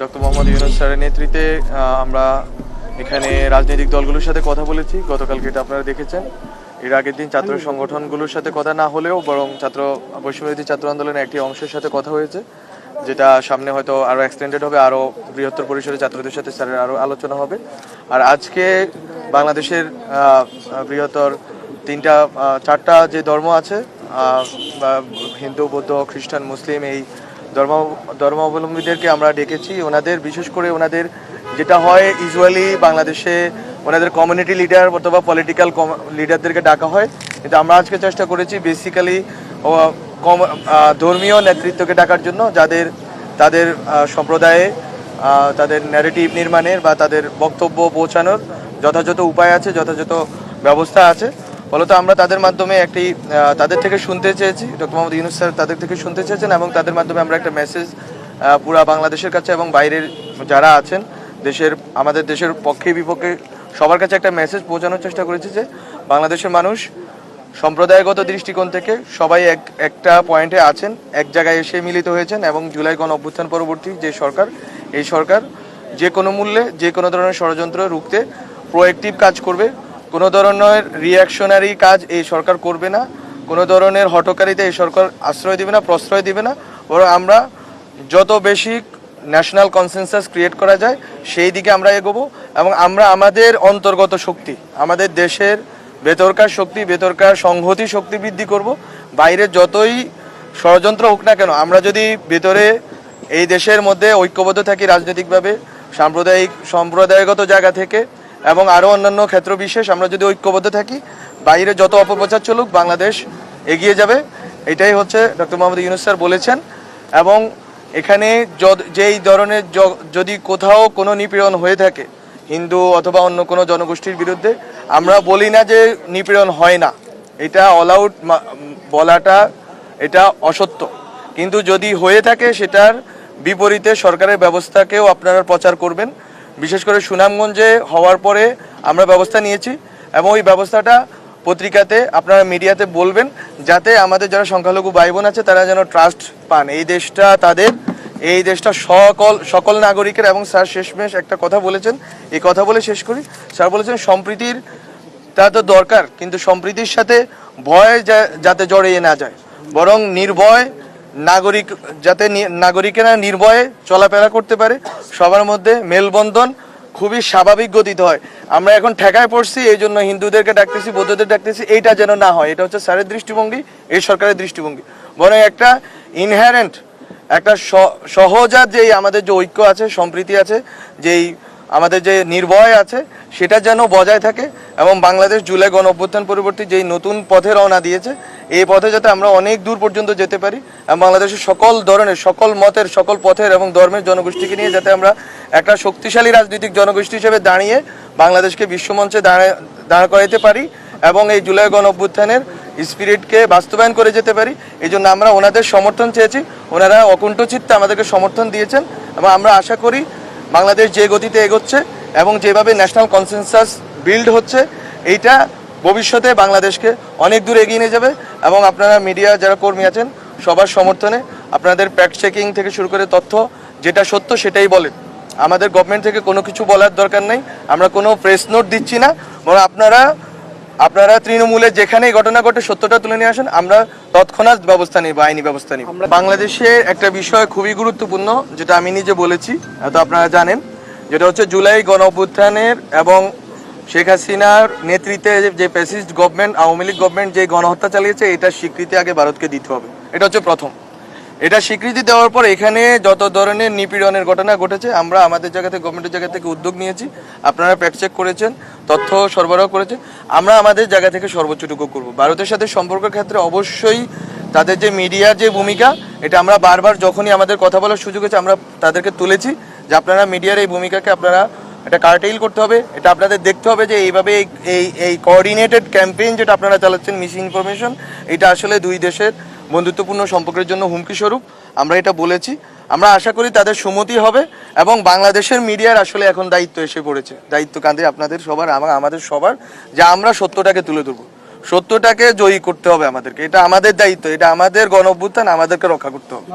Doctor Mohammad Yunus স্যারের নেতৃত্বে আমরা এখানে রাজনৈতিক দলগুলোর সাথে কথা বলেছি। গতকালকে এটা আপনারা দেখেছেন। এর আগের দিন ছাত্র সংগঠনগুলোর সাথে কথা না হলেও বরং ছাত্র বৈষম্যবিরোধী ছাত্র আন্দোলনের একটি অংশের সাথে কথা হয়েছে, যেটা সামনে হয়তো আরও এক্সটেন্ডেড হবে আরও বৃহত্তর পরিসরে ছাত্রদের সাথে স্যারের আরও আলোচনা হবে। আর আজকে বাংলাদেশের বৃহত্তর তিনটা চারটা যে ধর্ম আছে হিন্দু, বৌদ্ধ, খ্রিস্টান, মুসলিম, এই ধর্ম ধর্মাবলম্বীদেরকে আমরা ডেকেছি। ওনাদের, বিশেষ করে ওনাদের যেটা হয় ইউজুয়ালি বাংলাদেশে ওনাদের কমিউনিটি লিডার অথবা পলিটিক্যাল লিডারদেরকে ডাকা হয়। কিন্তু আমরা আজকে চেষ্টা করেছি বেসিক্যালি ধর্মীয় নেতৃত্বকে ডাকার জন্য যাদের, তাদের সম্প্রদায়ে তাদের ন্যারেটিভ নির্মাণের বা তাদের বক্তব্য পৌঁছানোর যথাযথ উপায় আছে, যথাযথ ব্যবস্থা আছে। ফলত আমরা তাদের মাধ্যমে একটি তাদের থেকে শুনতে চেয়েছি, ডক্টর মোহাম্মদ ইউনুস স্যার তাদের থেকে শুনতে চেয়েছেন এবং তাদের মাধ্যমে আমরা একটা মেসেজ পুরা বাংলাদেশের কাছে এবং বাইরের যারা আছেন, দেশের, আমাদের দেশের পক্ষে বিপক্ষে সবার কাছে একটা মেসেজ পৌঁছানোর চেষ্টা করেছি যে বাংলাদেশের মানুষ সম্প্রদায়গত দৃষ্টিকোণ থেকে সবাই এক, একটা পয়েন্টে আছেন, এক জায়গায় এসে মিলিত হয়েছেন এবং জুলাই গণ অভ্যুত্থান পরবর্তী যে সরকার, এই সরকার যে কোনো মূল্যে, যে কোনো ধরনের ষড়যন্ত্র রুখতে প্রোয়েক্টিভ কাজ করবে কোনো ধরনের রিয়াকশনারি কাজ এই সরকার করবে না, কোনো ধরনের হটকারিতে এই সরকার আশ্রয় দিবে না, প্রশ্রয় দিবে না। বরং আমরা যত বেশি ন্যাশনাল কনসেনসাস ক্রিয়েট করা যায়, সেই দিকে আমরা এগোবো এবং আমরা আমাদের অন্তর্গত শক্তি, আমাদের দেশের বেতরকার শক্তি, বেতরকার সংহতি শক্তি বৃদ্ধি করব। বাইরে যতই ষড়যন্ত্র হোক না কেন, আমরা যদি ভেতরে এই দেশের মধ্যে ঐক্যবদ্ধ থাকি রাজনৈতিকভাবে, সাম্প্রদায়িক, সম্প্রদায়গত জায়গা থেকে এবং আরও অন্যান্য ক্ষেত্র বিশেষ আমরা যদি ঐক্যবদ্ধ থাকি, বাইরে যত অপপ্রচার চলুক, বাংলাদেশ এগিয়ে যাবে। এটাই হচ্ছে ডক্টর মোহাম্মদ ইউনুস স্যার বলেছেন। এবং এখানে যেই ধরনের যদি কোথাও কোনো নিপীড়ন হয়ে থাকে, হিন্দু অথবা অন্য কোনো জনগোষ্ঠীর বিরুদ্ধে, আমরা বলি না যে নিপীড়ন হয় না। এটা অল আউট বলাটা, এটা অসত্য। কিন্তু যদি হয়ে থাকে সেটার বিপরীতে সরকারের ব্যবস্থাকেও আপনারা প্রচার করবেন। বিশেষ করে সুনামগঞ্জে হওয়ার পরে আমরা ব্যবস্থা নিয়েছি এবং ওই ব্যবস্থাটা পত্রিকাতে আপনারা মিডিয়াতে বলবেন যাতে আমাদের যারা সংখ্যালঘু ভাই বোন আছে তারা যেন ট্রাস্ট পান। এই দেশটা তাদের, এই দেশটা সকল সকল নাগরিকের এবং স্যার শেষমেশ একটা কথা বলেছেন, এই কথা বলে শেষ করি। স্যার বলেছেন, সম্প্রীতির তা তো দরকার, কিন্তু সম্প্রীতির সাথে ভয় যাতে জড়িয়ে না যায়। বরং নির্ভয় নাগরিক, যাতে নাগরিকেরা নির্ভয়ে চলাফেরা করতে পারে, সবার মধ্যে মেলবন্ধন খুবই স্বাভাবিক গতিতে হয়। আমরা এখন ঠেকায় পড়ছি, এই জন্য হিন্দুদেরকে ডাকতেছি, বৌদ্ধদের ডাকতেছি, এইটা যেন না হয়। এটা হচ্ছে স্যারের দৃষ্টিভঙ্গি, এই সরকারের দৃষ্টিভঙ্গি। বরং একটা ইনহারেন্ট একটা সহজাত যেই আমাদের যে ঐক্য আছে, সম্প্রীতি আছে, যেই আমাদের যে নির্ভয় আছে, সেটা যেন বজায় থাকে এবং বাংলাদেশ জুলাই গণ অভ্যুত্থান পরবর্তী যেই নতুন পথে রওনা দিয়েছে, এই পথে যাতে আমরা অনেক দূর পর্যন্ত যেতে পারি এবং বাংলাদেশের সকল ধরনের, সকল মতের, সকল পথের এবং ধর্মের জনগোষ্ঠীকে নিয়ে যাতে আমরা একটা শক্তিশালী রাজনৈতিক জনগোষ্ঠী হিসেবে দাঁড়িয়ে বাংলাদেশকে বিশ্বমঞ্চে দাঁড়া দাঁড় করাইতে পারি এবং এই জুলাই গণ অভ্যুত্থানের স্পিরিটকে বাস্তবায়ন করে যেতে পারি। এই জন্য আমরা ওনাদের সমর্থন চেয়েছি। ওনারা অকুণ্ঠ চিত্তে আমাদেরকে সমর্থন দিয়েছেন এবং আমরা আশা করি বাংলাদেশ যে গতিতে এগোচ্ছে এবং যেভাবে ন্যাশনাল কনসেনসাস বিল্ড হচ্ছে, এইটা ভবিষ্যতে বাংলাদেশকে অনেক দূর এগিয়ে নিয়ে যাবে এবং আপনারা মিডিয়া যারা কর্মী আছেন, সবার সমর্থনে আপনাদের ফ্যাক্ট চেকিং থেকে শুরু করে তথ্য যেটা সত্য সেটাই বলে আমাদের গভর্নমেন্ট থেকে কোনো কিছু বলার দরকার নেই, আমরা কোনো প্রেস নোট দিচ্ছি না, বরং আপনারা আপনারা তৃণমূলে যেখানেই ঘটনা ঘটে সত্যটা তুলে নিয়ে আসেন আমরা তৎক্ষণাৎ ব্যবস্থা নিব আইনি ব্যবস্থা নিব। বাংলাদেশে একটা বিষয় খুবই গুরুত্বপূর্ণ যেটা আমি নিজে বলেছি তো আপনারা জানেন যেটা হচ্ছে জুলাই গণ এবং শেখ হাসিনার নেতৃত্বে যে- fascist government Awami League government যে গণহত্যা চালিয়েছে এটা স্বীকৃতি আগে ভারতকে দিতে হবে। এটা হচ্ছে প্রথম। এটা স্বীকৃতি দেওয়ার পর এখানে যত ধরনের নিপীড়নের ঘটনা ঘটেছে আমরা আমাদের জায়গা থেকে গভর্নমেন্টের জায়গা থেকে উদ্যোগ নিয়েছি। আপনারা ফ্যাক্ট চেক করেছেন। তথ্য সরবরাহ করেছে। আমরা আমাদের জায়গা থেকে সর্বোচ্চটুকু করব। ভারতের সাথে সম্পর্কের ক্ষেত্রে অবশ্যই তাদের যে মিডিয়ার যে ভূমিকা, এটা আমরা বারবার যখনই আমাদের কথা বলার সুযোগ হয়েছে আমরা তাদেরকে তুলেছি যে আপনারা মিডিয়ার এই ভূমিকাকে আপনারা এটা কার্টেইল করতে হবে। এটা আপনাদের দেখতে হবে যে এইভাবে এই- এই এই কোঅর্ডিনেটেড ক্যাম্পেইন যেটা আপনারা চালাচ্ছেন মিস ইনফরমেশন এটা আসলে দুই দেশের বন্ধুত্বপূর্ণ সম্পর্কের জন্য হুমকি স্বরূপ। আমরা এটা বলেছি। আমরা আশা করি তাদের সুমতি হবে এবং বাংলাদেশের মিডিয়ার আসলে এখন দায়িত্ব এসে পড়েছে। দায়িত্ব কাঁধে আপনাদের সবার আমার আমাদের সবার, যে আমরা সত্যটাকে তুলে ধরবো। সত্যটাকে জয়ী করতে হবে আমাদেরকে। এটা আমাদের দায়িত্ব, এটা আমাদের গণ আমাদেরকে রক্ষা করতে হবে।